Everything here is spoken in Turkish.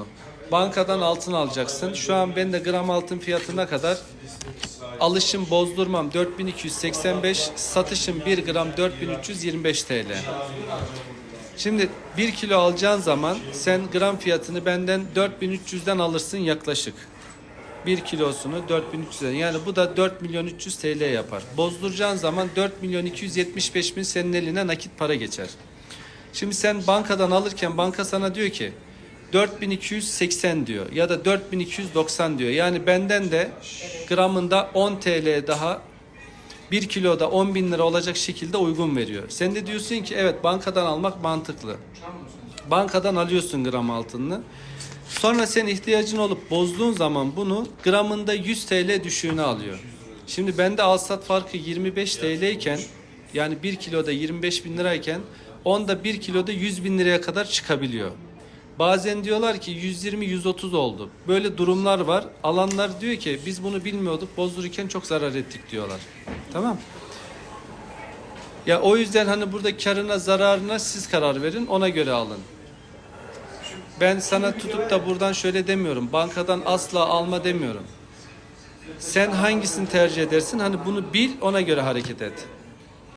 bunu. Bankadan altın alacaksın. Şu an ben de gram altın fiyatına kadar alışım bozdurmam 4285, satışım 1 gram 4325 TL. Şimdi 1 kilo alacağın zaman sen gram fiyatını benden 4300'den alırsın yaklaşık. 1 kilosunu 4300'den yani bu da 4 milyon 300 TL yapar. Bozduracağın zaman 4 milyon 275 bin senin eline nakit para geçer. Şimdi sen bankadan alırken banka sana diyor ki 4280 diyor ya da 4290 diyor. Yani benden de gramında 10 TL daha 1 kiloda 10 bin lira olacak şekilde uygun veriyor. Sen de diyorsun ki evet bankadan almak mantıklı. Bankadan alıyorsun gram altınını. Sonra sen ihtiyacın olup bozduğun zaman bunu gramında 100 TL düşüğünü alıyor. Şimdi bende alsat farkı 25 TL iken yani 1 kiloda 25 bin lirayken onda 1 kiloda 100 bin liraya kadar çıkabiliyor. Bazen diyorlar ki 120-130 oldu. Böyle durumlar var. Alanlar diyor ki biz bunu bilmiyorduk bozdururken çok zarar ettik diyorlar. Tamam. Ya o yüzden hani burada karına zararına siz karar verin ona göre alın. Ben sana tutup da buradan şöyle demiyorum. Bankadan asla alma demiyorum. Sen hangisini tercih edersin? Hani bunu bil ona göre hareket et.